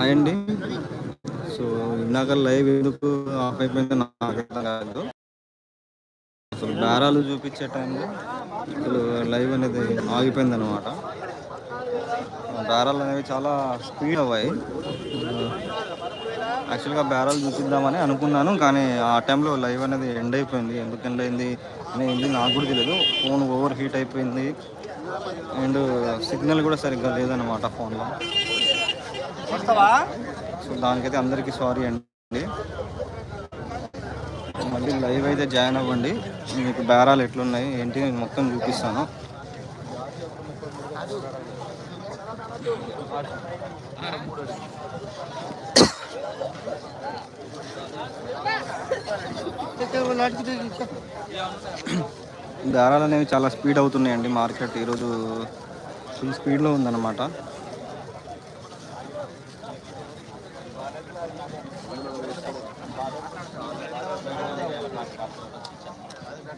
Hi అండి. So ఇందాక live ఎందుకు ఆఫ్ అయిపోయిందో నాకు అర్థం కాదు. అసలు బేరాలు చూపించే టైంలో అసలు లైవ్ అనేది ఆగిపోయింది అనమాట బేరాలు అనేవి చాలా స్పీడ్ అవ్వాయి. యాక్చువల్గా బేరాలు చూపిద్దామని అనుకున్నాను కానీ ఆ టైంలో లైవ్ అనేది ఎండ్ అయిపోయింది. ఎందుకు ఎండ్ అయింది అనేది నాకు కూడా తెలియదు ఫోన్ ఓవర్ హీట్ అయిపోయింది. అండ్ సిగ్నల్ కూడా సరిగ్గా లేదనమాట ఫోన్లో. సో దానికైతే అందరికీ సారీ అండి. మళ్ళీ లైవ్ అయితే జాయిన్ అవ్వండి. మీకు బేరాలు ఎట్లున్నాయి ఏంటి నేను మొత్తం చూపిస్తాను. బేరాలు అనేవి చాలా స్పీడ్ అవుతున్నాయండి మార్కెట్. ఈరోజు ఫుల్ స్పీడ్లో ఉందన్నమాట.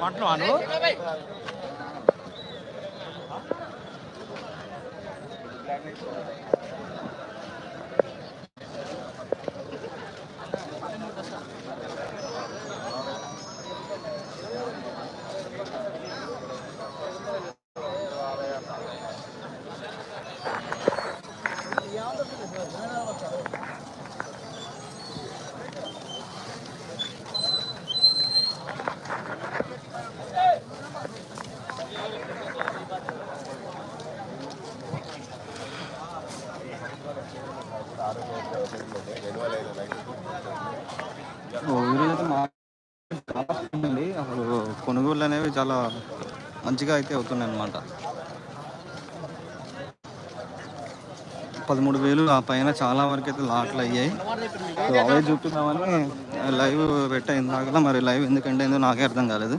మార్కెట్ ఉంది అసలు కొనుగోళ్ళు అనేవి చాలా మంచిగా అయితే అవుతున్నాయి అన్నమాట పదమూడు వేలు ఆ పైన చాలా వరకు అయితే లాట్లు అయ్యాయి. సో అవే చూపిద్దామని లైవ్ పెట్టా ఇందాక మరి లైవ్ ఎందుకంటే ఏందో నాకే అర్థం కాలేదు.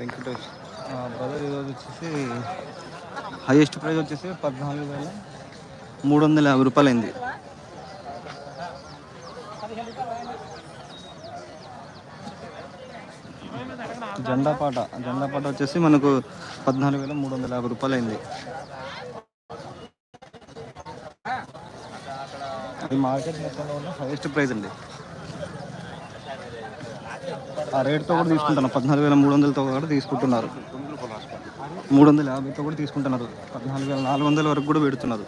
వెంకటేష్. బ్రదర్ ఈరోజు వచ్చేసి హైయెస్ట్ ప్రైస్ వచ్చేసి పద్నాలుగు వేల మూడు వందల యాభై రూపాయలు అయింది జెండా పాట జెండా పాట వచ్చేసి మనకు పద్నాలుగు వేల మూడు వందల యాభై రూపాయలు అయింది అది మార్కెట్ మొత్తంలో ఉన్న హైయెస్ట్ ప్రైస్ అండి. ఆ రేట్తో కూడా తీసుకుంటున్నారు. పద్నాలుగు వేల మూడు వందలతో కూడా తీసుకుంటున్నారు. మూడు వందల యాభైతో కూడా తీసుకుంటున్నారు. పద్నాలుగు వేల నాలుగు వందల వరకు కూడా పెడుతున్నారు.